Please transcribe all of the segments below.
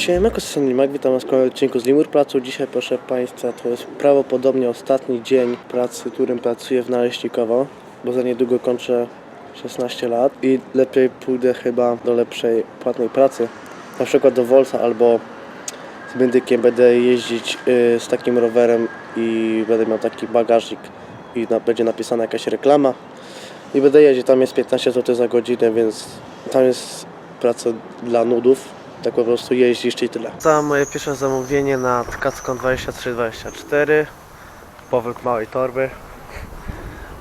Siemanko, Limak, witam Was w kolejnym odcinku z Limur Placu. Dzisiaj, proszę Państwa, to jest prawdopodobnie ostatni dzień pracy, którym pracuję w Naleśnikowo, bo za niedługo kończę 16 lat i lepiej pójdę chyba do lepszej, płatnej pracy, na przykład do Wolsa albo z Bendykiem będę jeździć y, z takim rowerem i będę miał taki bagażnik i będzie napisana jakaś reklama. I będę jeździć, tam jest 15 zł za godzinę, więc tam jest praca dla nudów, tak po prostu jeździsz i tyle. Za moje pierwsze zamówienie na Tkacką 2324, powrót małej torby.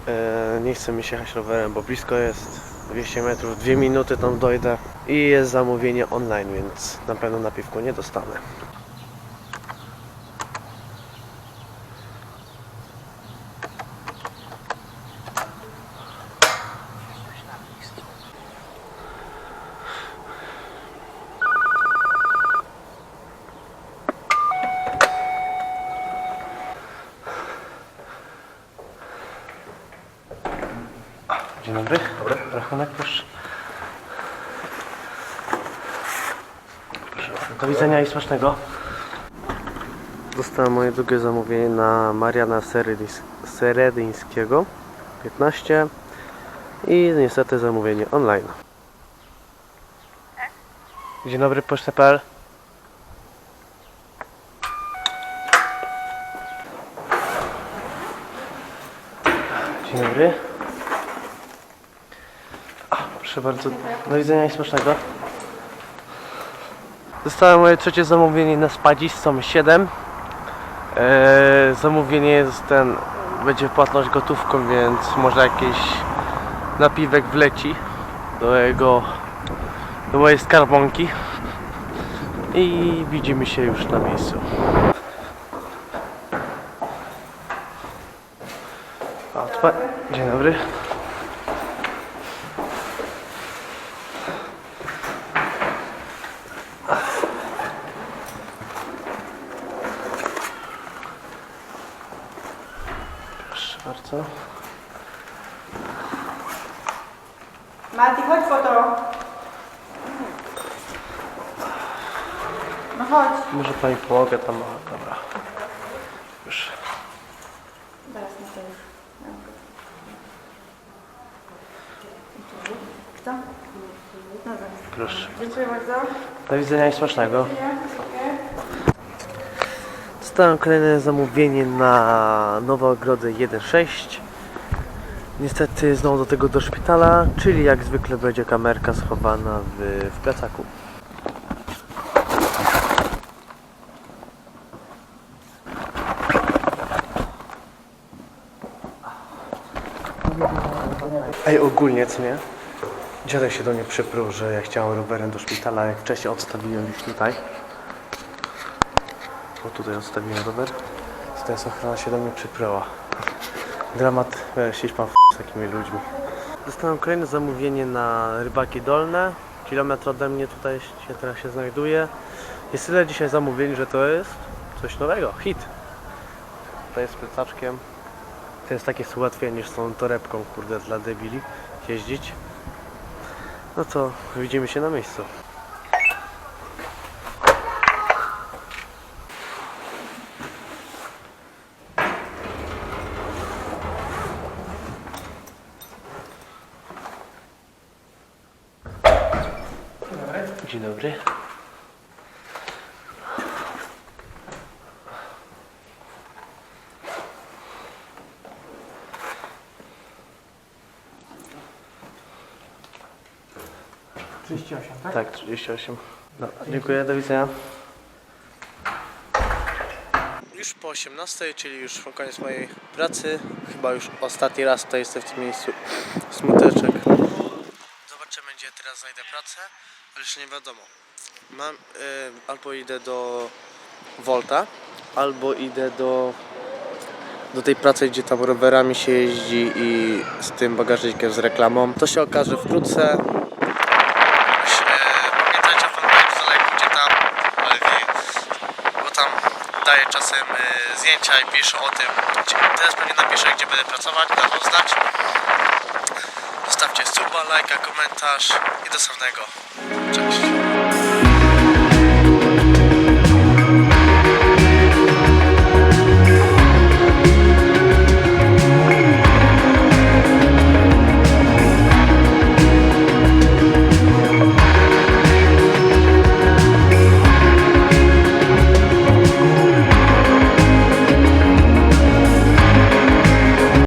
E, nie chce mi się jechać rowerem, bo blisko jest 200 metrów, 2 minuty tam dojdę i jest zamówienie online, więc na pewno na piwku nie dostanę. Dzień dobry. Dobry. Rachunek proszę. Proszę. Do widzenia i smacznego. Dostałem moje drugie zamówienie na Mariana Seredyńs- Seredyńskiego 15 i niestety zamówienie online. Dzień dobry, poczta.pl Dzień dobry. Proszę bardzo. Do widzenia i smacznego. Dostałem moje trzecie zamówienie na Spadzistą 7. Eee, zamówienie jest ten, będzie płatność gotówką, więc może jakiś napiwek wleci do jego, do mojej skarbonki. I widzimy się już na miejscu. Dzień dobry. Proszę bardzo. Mati, chodź po to. No chodź. Może pani pomogę tam. o, Dobra. Już. Teraz na to już. Kto? No dobrze. Proszę. Dziękuję bardzo. Do widzenia i smacznego. Nie? Dostałem kolejne zamówienie na Nowe Ogrody 1.6. Niestety znowu do tego do szpitala, czyli jak zwykle będzie kamerka schowana w, w plecaku. Ej, ogólnie, co nie? Dziadek się do mnie przyprół, że ja chciałem rowerem do szpitala, jak wcześniej odstawiłem już tutaj. Bo tutaj odstawiłem rower. I teraz ochrona się do mnie przypryła. Dramat, jeśli pan f- z takimi ludźmi. Dostałem kolejne zamówienie na rybaki dolne. Kilometr ode mnie tutaj się teraz się znajduje. Jest tyle dzisiaj zamówień, że to jest coś nowego. Hit. To jest plecaczkiem. To jest takie ułatwienie niż tą torebką, kurde, dla debili jeździć. No to widzimy się na miejscu. Dzień dobry. Tak, 38. No, dziękuję, do widzenia. Już po 18, czyli już po koniec mojej pracy. Chyba już ostatni raz tutaj jestem w tym miejscu. Smuteczek. Teraz znajdę pracę, ale jeszcze nie wiadomo. Mam, y, albo idę do Volta, albo idę do, do tej pracy, gdzie tam rowerami się jeździ i z tym bagażnikiem z reklamą. To się okaże wkrótce. Pamiętajcie o fanpage gdzie tam, bo tam daję czasem y, zdjęcia i piszę o tym. Teraz pewnie napiszę, gdzie będę pracować, dam znać. Zostawcie suba, lajka, komentarz i do następnego. Cześć.